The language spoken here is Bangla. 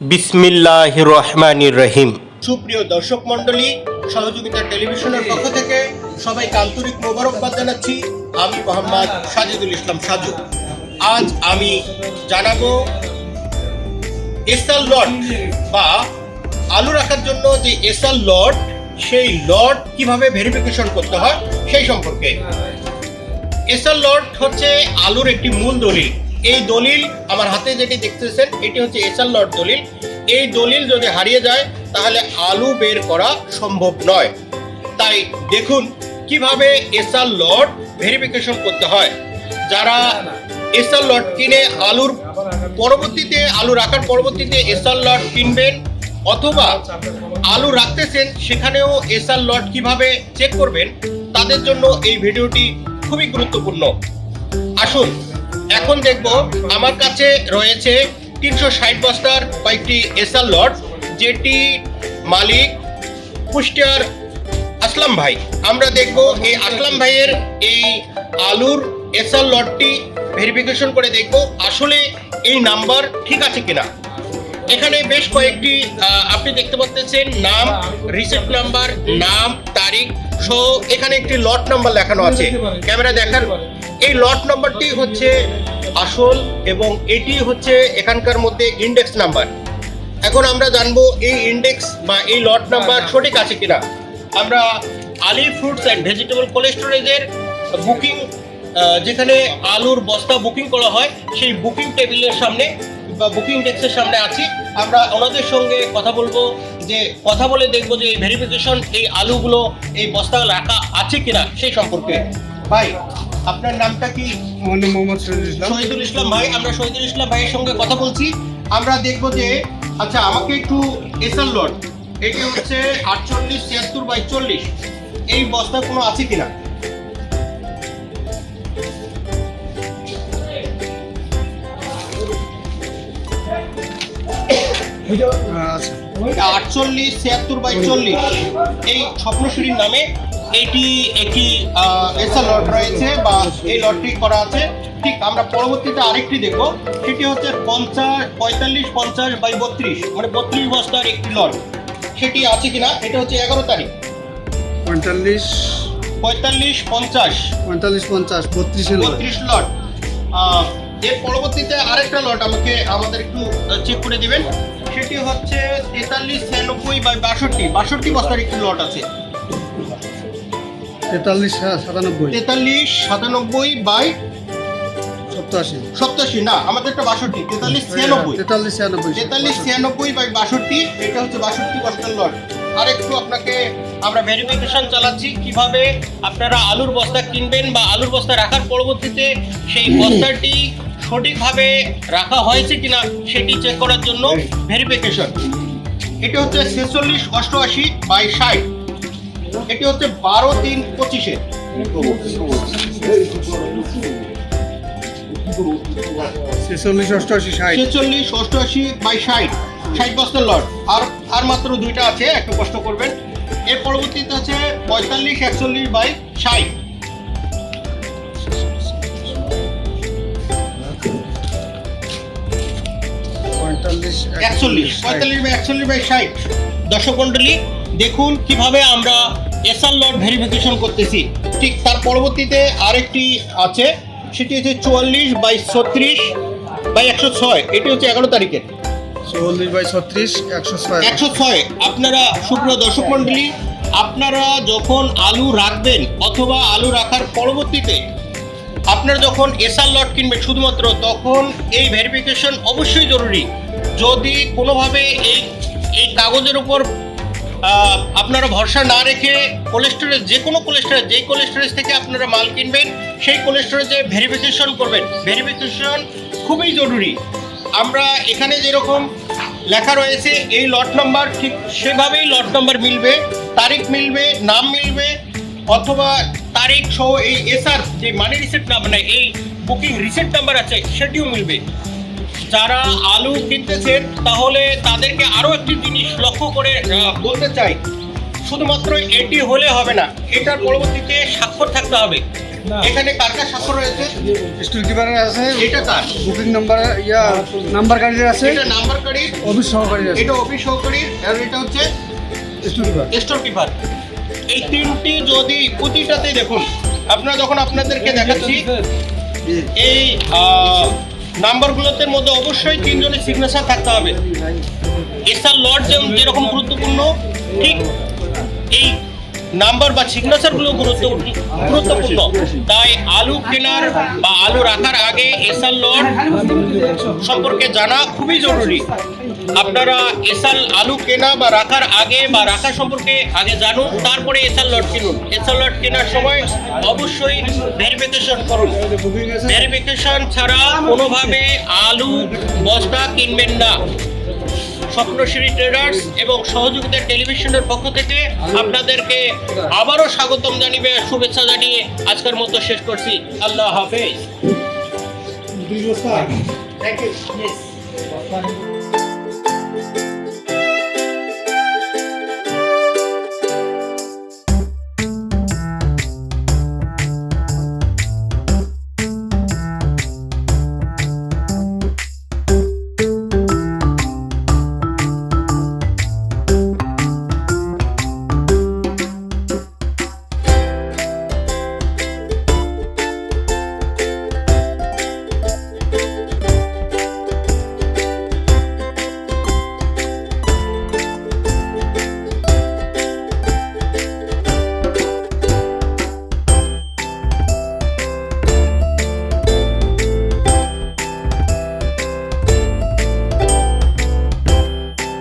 বিসমিল্লাহ রহমানির রহিম। সুপ্রিয় দর্শক মণ্ডলী, সহযোগিতা টেলিভিশনের পক্ষ থেকে সবাইকে আন্তরিক মোবারকবাদ জানাচ্ছি। আমি মোহাম্মদ সাজিদুল ইসলাম সাজু। আজ আমি জানাব এসআল লট বা আলু রাখার জন্য যে এসআল লট সেই লট কীভাবে ভেরিফিকেশন করতে হয় সেই সম্পর্কে। এসআর লট হচ্ছে আলুর একটি মূল দলিল। এই দলিল আমার হাতে যেটি দেখতেছেন, এটি হচ্ছে এসআর লট দলিল। এই দলিল যদি হারিয়ে যায়, তাহলে আলু বের করা সম্ভব নয়। তাই দেখুন কীভাবে এসআর লট ভেরিফিকেশন করতে হয়। যারা এসআর লট কিনে আলুর পরবর্তীতে, আলু রাখার পরবর্তীতে এসআর লট কিনবেন, অথবা আলু রাখতেছেন, সেখানেও এসআর লট কীভাবে চেক করবেন, তাদের জন্য এই ভিডিওটি খুবই গুরুত্বপূর্ণ। আসুন এখন দেখব আমার কাছে রয়েছে তিনশো ষাট বস্তার কয়েকটি এসআর লট যেটি মালিক কুষ্টিয়ার আসলাম ভাই। আমরা দেখব এই আসলাম ভাইয়ের এই আলুর এসআর লটটি ভেরিফিকেশন করে দেখব আসলে এই নাম্বার ঠিক আছে কিনা। এখানে বেশ কয়েকটি আহ, আপনি দেখতে পাচ্ছেন নাম রিসিপ্ট নাম্বার নাম তারিখ সহ এখানে একটি লট নাম্বার লেখানো আছে। ক্যামেরা দেখার এই লট নাম্বারটি হচ্ছে আসল এবং এটি হচ্ছে এখানকার মধ্যে ইন্ডেক্স নাম্বার এখন আমরা জানব এই ইন্ডেক্স বা এই লট নাম্বার সঠিক আছে কিনা। আমরা Ali fruits and vegetable cold স্টোরেজের বুকিং যেখানে আলুর বস্তা বুকিং করা হয় সেই বুকিং টেবিলের সামনে বা বুকিং ডেস্কের সামনে আছি। আমরা ওনাদের সঙ্গে কথা বলব যে কথা বলে দেখব যে এই ভেরিফিকেশন এই আলুগুলো এই বস্তা রাখা আছে কিনা সেই সম্পর্কে। ভাই আপনার নামটা কি? মোহাম্মদ সিরাজুল ইসলাম। শহীদুল ইসলাম ভাই আমরা শহীদুল ইসলাম ভাইয়ের সঙ্গে কথা বলছি। আমরা দেখব যে আচ্ছা আমাকে একটু এসআর লট এটি হচ্ছে আটচল্লিশ ছিয়াত্তর বাই চল্লিশ এই বস্তা কোনো আছে কিনা? আচ্ছা। আটচল্লিশ ছিয়াত্তর বাই চল্লিশ এই স্বপ্নশ্রীর নামে এটি একটি এসআর লট রয়েছে বা এই লটটি করা আছে। ঠিক আমরা পরবর্তীতে আরেকটি দেখব। সেটি হচ্ছে পঞ্চাশ পঁয়তাল্লিশ পঞ্চাশ বাই বত্রিশ। মানে বত্রিশ বস্তার একটি লট। সেটি আছে কিনা? এটা হচ্ছে এগারো তারিখ। পঁয়তাল্লিশ। পঁয়তাল্লিশ পঞ্চাশ। পঁয়তাল্লিশ পঞ্চাশ বত্রিশে বত্রিশ লট। এর পরবর্তীতে আরেকটা লট আমাকে আমাদের একটু চেক করে দিবেন। সেটি হচ্ছে তেতাল্লিশ ছিয়ানব্বই বাই বাষট্টি। বাষট্টি বস্তার একটি লট আছে। তেতাল্লিশ সাতানব্বই। তেতাল্লিশ সাতানব্বই বাই সপ্তাশি। সপ্তাশি না আমাদের একটা বাষট্টি তেতাল্লিশ ছিয়ানব্বই। তেতাল্লিশ ছিয়ানব্বই তেতাল্লিশ ছিয়ানব্বই বাই বাষট্টি এটা হচ্ছে বাষট্টি বস্তার লট। আর একটু আপনাকে আমরা ভেরিফিকেশন চালাচ্ছি কীভাবে আপনারা আলুর বস্তা কিনবেন বা আলুর বস্তা রাখার পরবর্তীতে সেই বস্তাটি সঠিকভাবে রাখা হয়েছে কিনা সেটি চেক করার জন্য ভেরিফিকেশন এটি হচ্ছে ছেচল্লিশ অষ্টআশি বাই ষাট। এটি হচ্ছে বারো তিন পঁচিশে। ছেচল্লিশ অষ্টআশি ষাট। ছেচল্লিশ অষ্টআশি বাই ষাট। ষাট বস্তার লট। আর আর মাত্র দুইটা আছে একটু কষ্ট করবেন। এর পরবর্তীতে আছে পঁয়তাল্লিশ একচল্লিশ বাই ষাট। পঁয়তাল্লিশ একচল্লিশ পঁয়তাল্লিশ বাই একচল্লিশ বাই ষাট। মণ্ডলী দেখুন কীভাবে আমরা এসআর লট ভেরিফিকেশন করতেছি। ঠিক তার পরবর্তীতে আরেকটি আছে সেটি হচ্ছে চুয়াল্লিশ বাই ছত্রিশ বাই একশো ছয়। এটি হচ্ছে এগারো তারিখের। চল্লিশ বাই ছত্রিশ একশো ছয়। একশো ছয়। আপনারা সুপ্রিয় দর্শক মণ্ডলী আপনারা যখন আলু রাখবেন অথবা আলু রাখার পরবর্তীতে আপনারা যখন এসআর লট কিনবেন শুধুমাত্র তখন এই ভেরিফিকেশন অবশ্যই জরুরি। যদি কোনোভাবে এই এই কাগজের উপর আপনারা ভরসা না রেখে কোলেস্টোরেজ যে কোনো কোলেস্টোরেজ যেই কোলেস্টোরেজ থেকে আপনারা মাল কিনবেন, সেই কোলেস্টোরেজে ভেরিফিকেশন করবেন। ভেরিফিকেশন খুবই জরুরি। আমরা এখানে যেরকম লেখা রয়েছে, এই লট নাম্বার ঠিক সেভাবেই লট নাম্বার মিলবে, তারিখ মিলবে, নাম মিলবে, অথবা তারিখ সহ এই এসআর যে মানি রিসিপ্ট না মানে এই বুকিং রিসিপ্ট নাম্বার আছে, সেটিও মিলবে। যারা আলু কিনতেছেন তাহলে তাদেরকে আরও একটি জিনিস লক্ষ্য করে বলতে চাই। শুধুমাত্র এটি হলে হবে না এটার পরবর্তীতে স্বাক্ষর থাকতে হবে। এখানে কার কার স্বাক্ষর রয়েছে? স্টোর কিপারের আছে এটা কার? বুকিং নাম্বার ইয়া নাম্বার গাড়ির আছে। এটা নাম্বার কার্ডের অফিস সহকারী আছে। এটা অফিস সহকারী আর এটা হচ্ছে স্টোর কিপার স্টোর কিপার এই তিনটি যদি প্রতিটাতে দেখুন আপনারা যখন আপনাদেরকে দেখাচ্ছি এই নাম্বারগুলোতে মধ্যে অবশ্যই তিনজনের সিগনেচার থাকতে হবে। এসআর লট যেমন যেরকম গুরুত্বপূর্ণ, ঠিক এই নাম্বার বা সিগনেচারগুলো গুরুত্ব গুরুত্বপূর্ণ। তাই আলু কেনার বা আলু রাখার আগে এসআর লট সম্পর্কে জানা খুবই জরুরি। আপনারা এসাল আলু কেনা বা রাখার আগে বা রাখা সম্পর্কে আগে জানুন তারপরে এসাল লট কিনুন। এসাল লট কেনার সময় অবশ্যই ভেরিফিকেশন করুন। ভেরিফিকেশন ছাড়া কোনোভাবে আলু বস্তা কিনবেন না। স্বপ্নশ্রী ট্রেডার্স এবং সহযোগিতা টেলিভিশনের পক্ষ থেকে আপনাদেরকে আবারও স্বাগতম জানিয়ে শুভেচ্ছা জানিয়ে আজকের মতো শেষ করছি। আল্লাহ হাফেজ। দুই বস্তা থ্যাংক 晚安。